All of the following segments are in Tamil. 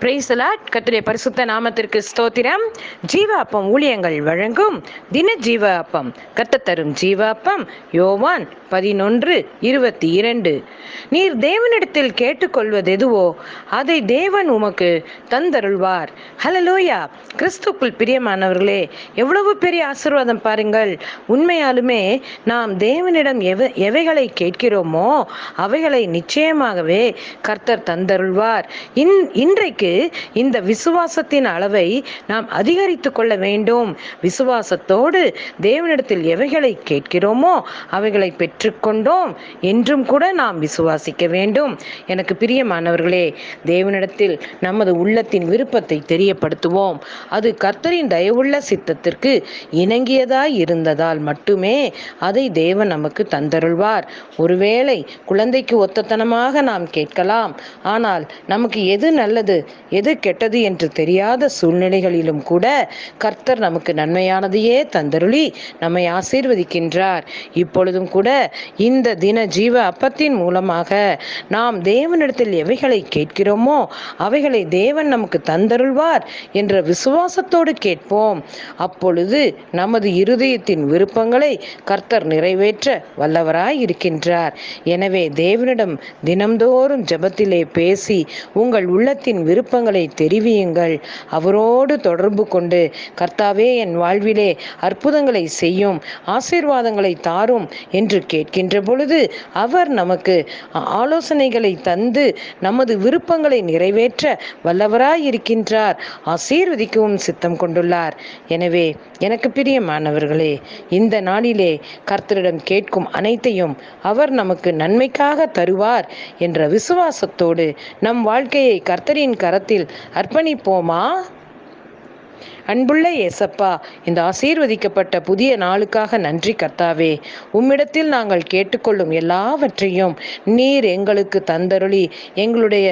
பிரைசலாட் கத்துடைய பரிசுத்த நாமத்திற்கு ஸ்தோத்திரம். ஜீவ அப்பம் ஊழியங்கள் வழங்கும் தின ஜீவ அப்பம் கத்த தரும் ஜீவ அப்பம் யோவான் பதினொன்று இருபத்தி இரண்டு. நீர் தேவனிடத்தில் கேட்டுக்கொள்வது எதுவோ அதை தேவன் உமக்கு தந்தருள்வார். ஹலலோயா கிறிஸ்துக்குள் பிரியமானவர்களே எவ்வளவு பெரிய ஆசீர்வாதம் பாருங்கள். உண்மையாலுமே நாம் தேவனிடம் எவ எவைகளை கேட்கிறோமோ அவைகளை நிச்சயமாகவே கர்த்தர் தந்தருள்வார். இன் இன்றைக்கு இந்த விசுவாசத்தின் அளவை நாம் அதிகரித்து கொள்ள வேண்டும். விசுவாசத்தோடு தேவனிடத்தில் எவைகளை கேட்கிறோமோ அவைகளை பெற்றுக்கொண்டோம் என்றும் கூட நாம் விசுவாசிக்க வேண்டும். எனக்கு பிரியமானவர்களே தேவனிடத்தில் நமது உள்ளத்தின் விருப்பத்தை தெரியப்படுத்துவோம். அது கர்த்தரின் தயவுள்ள சித்தத்திற்கு இணங்கியதாய் இருந்ததால் மட்டுமே அதை தேவன் நமக்கு தந்தருள்வார். ஒருவேளை குழந்தைக்கு ஒத்தத்தனமாக நாம் கேட்கலாம். ஆனால் நமக்கு எது நல்லது? எது கெட்டது என்று தெரியாத சூழ்நிலைகளிலும் கூட கர்த்தர் நமக்கு நன்மையானதையே தந்தருளி நம்மை ஆசீர்வதிக்கின்றார். இப்பொழுதும் கூட இந்த தின ஜீவ அப்பத்தின் மூலமாக நாம் தேவனிடத்தில் எவைகளை கேட்கிறோமோ அவைகளை தேவன் நமக்கு தந்தருள்வார் என்ற விசுவாசத்தோடு கேட்போம். அப்பொழுது நமது இருதயத்தின் விருப்பங்களை கர்த்தர் நிறைவேற்ற வல்லவராய் இருக்கின்றார். எனவே தேவனிடம் தினம்தோறும் ஜெபத்திலே பேசி உங்கள் உள்ளத்தின் விருப்ப விருப்பங்களை தெரிவியுங்கள். அவரோடு தொடர்பு கொண்டு கர்த்தாவே என் வாழ்விலே அற்புதங்களை செய்யும் ஆசீர்வாதங்களை தாரும் என்று கேட்கின்ற பொழுது அவர் நமக்கு ஆலோசனைகளை தந்து நமது விருப்பங்களை நிறைவேற்ற வல்லவராய் இருக்கின்றார். ஆசீர்வதிக்கவும் சித்தம் கொண்டுள்ளார். எனவே எனக்கு பிரியமானவர்களே இந்த நாளிலே கர்த்தரிடம் கேட்கும் அனைத்தையும் அவர் நமக்கு நன்மைக்காக தருவார் என்ற விசுவாசத்தோடு நம் வாழ்க்கையை கர்த்தரின் கரத்தில் அர்ப்பணிப்போமா? அன்புள்ள ஏசப்பா இந்த ஆசீர்வதிக்கப்பட்ட புதிய நாளுக்காக நன்றி கர்த்தாவே. உம்மிடத்தில் நாங்கள் கேட்டுக்கொள்ளும் எல்லாவற்றையும் நீர் எங்களுக்கு தந்தருளி. எங்களுடைய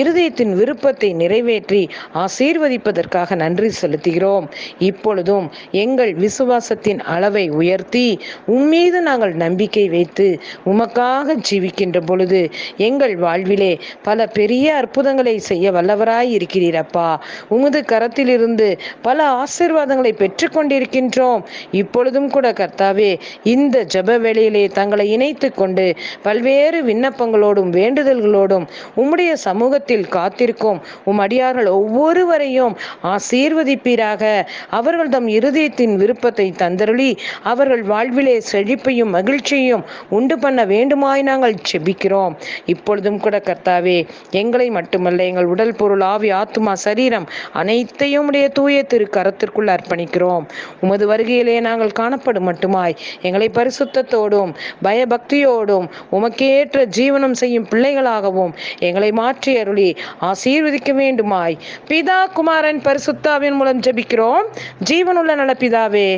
இருதயத்தின் விருப்பத்தை நிறைவேற்றி ஆசீர்வதிப்பதற்காக நன்றி செலுத்துகிறோம். இப்பொழுதும் எங்கள் விசுவாசத்தின் அளவை உயர்த்தி உம்மீது நாங்கள் நம்பிக்கை வைத்து உமக்காக ஜீவிக்கின்ற பொழுது எங்கள் வாழ்விலே பல பெரிய அற்புதங்களை செய்ய வல்லவராய் இருக்கிறீரப்பா உமது கரத்திலிருந்து பல ஆசீர்வாதங்களை பெற்றுக்கொண்டிருக்கின்றோம். இப்பொழுதும் கூட கர்த்தாவே இந்த ஜப வேளையிலே தங்களை இணைத்து கொண்டு பல்வேறு விண்ணப்பங்களோடும் வேண்டுதல்களோடும் உம்முடைய சமூகத்தில் காத்திருக்கும். உம் அடியார்கள் ஒவ்வொருவரையும் ஆசீர்வதிப்பீராக. அவர்கள் தம் இருதயத்தின் விருப்பத்தை தந்தருளி அவர்கள் வாழ்விலே செழிப்பையும் மகிழ்ச்சியையும் உண்டு பண்ண வேண்டுமாய் நாங்கள் செபிக்கிறோம் இப்பொழுதும் கூட கர்த்தாவே எங்களை மட்டுமல்ல எங்கள் உடல் பொருள் ஆவி ஆத்துமா சரீரம் அனைத்தையும் உடைய தூய திரு கரத்திற்குள் அர்ப்பணிக்கிறோம். உமது வருகையிலே நாங்கள் காணப்படும் மட்டுமாய். எங்களை பரிசுத்தத்தோடும் பயபக்தியோடும் உமக்கேற்ற ஜீவனம் செய்யும் பிள்ளைகளாகவும் எங்களை மாற்றி அருளி ஆசீர்வதிக்க வேண்டுமாய். பிதா குமாரன் பரிசுத்தாவின் மூலம் ஜெபிக்கிறோம். ஜீவனுள்ள நல பிதாவே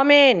ஆமேன்.